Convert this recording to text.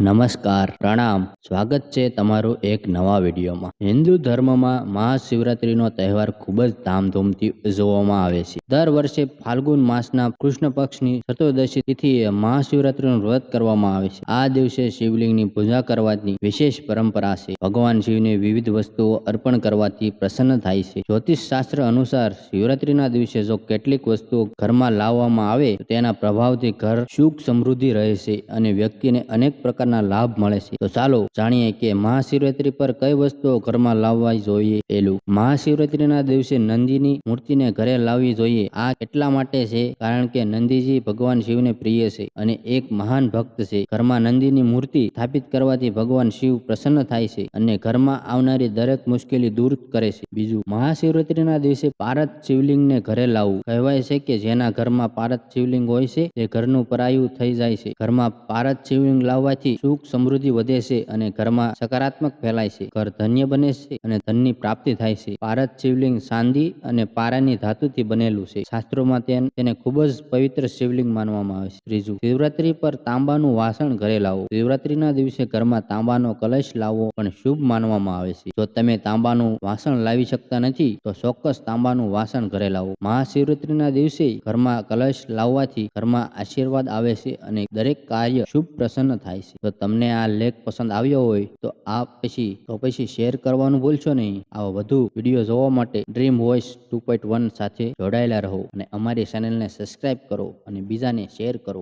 નમસ્કાર, પ્રણામ. સ્વાગત છે તમારું એક નવા વિડીયોમાં. હિન્દુ ધર્મમાં મહાશિવરાત્રિનો તહેવાર ખૂબ જ ધામધૂમથી ઉજવવામાં આવે છે. દર વર્ષે ફાલ્ગુન માસના કૃષ્ણ પક્ષની ચતુર્દશી તિથિએ મહાશિવરાત્રિનું વ્રત કરવામાં આવે છે. આ દિવસે શિવલિંગની પૂજા કરવાની વિશેષ પરંપરા છે. ભગવાન શિવને વિવિધ વસ્તુઓ અર્પણ કરવાથી પ્રસન્ન થાય છે. જ્યોતિષ શાસ્ત્ર અનુસાર શિવરાત્રિના દિવસે જો કેટલીક વસ્તુઓ ઘરમાં લાવવામાં આવે, તો તેના પ્રભાવથી ઘર સુખ સમૃદ્ધિ રહે છે અને વ્યક્તિને અનેક પ્રકારના લાભ મળે છે. તો ચાલો જાણીએ કે મહાશિવરાત્રી પર કઈ વસ્તુઓ ઘરમાં લાવવા જોઈએ? પેલું મહાશિવરાત્રીના દિવસે નંદીની મૂર્તિને ઘરે લાવવી જોઈએ. આ એટલા માટે છે કારણ કે નંદીજી ભગવાન શિવને પ્રિય છે અને એક મહાન ભક્ત છે. ઘરમાં નંદીની મૂર્તિ સ્થાપિત કરવાથી ભગવાન શિવ પ્રસન્ન થાય છે અને ઘરમાં આવનારી દરેક મુશ્કેલી દૂર કરે છે. બીજું, મહાશિવરાત્રીના દિવસે પારત શિવલિંગને ઘરે લાવવું. કહેવાય છે કે જેના ઘરમાં પારત શિવલિંગ હોય છે, તે ઘરનું પરાયું થઈ જાય છે. ઘરમાં પારત શિવલિંગ લાવવાથી સુખ સમૃદ્ધિ વધે છે અને ઘરમાં સકારાત્મક ફેલાય છે. ઘર ધન્ય બને છે અને ધનની પ્રાપ્તિ થાય છે. ભારત શિવલિંગ ચાંદી અને પારાની ધાતુથી બનેલું છે. શાસ્ત્રોમાં તેને ખૂબ જ પવિત્ર શિવલિંગ માનવામાં આવે છે. ત્રીજું, શિવરાત્રી પર તાંબાનું વાસણ ઘરે લાવો. શિવરાત્રીના દિવસે ઘરમાં તાંબાનો કલશ લાવવો પણ શુભ માનવામાં આવે છે. જો તમે તાંબાનું વાસણ લાવી શકતા નથી, તો ચોક્કસ તાંબાનું વાસણ ઘરે લાવો. મહાશિવરાત્રીના દિવસે ઘરમાં કલશ લાવવાથી ઘરમાં આશીર્વાદ આવે છે અને દરેક કાર્ય શુભ પ્રસન્ન થાય છે. જો તમને આ લેખ પસંદ આવ્યો હોય, તો આ પછી, તો પછી શેર કરવાનું ભૂલશો નહીં. આવા વધુ વીડિયો જોવા માટે dream voice two point one સાથે જોડાયેલા રહો અને અમારી ચેનલને સબસ્ક્રાઇબ કરો અને બીજાને શેર કરો.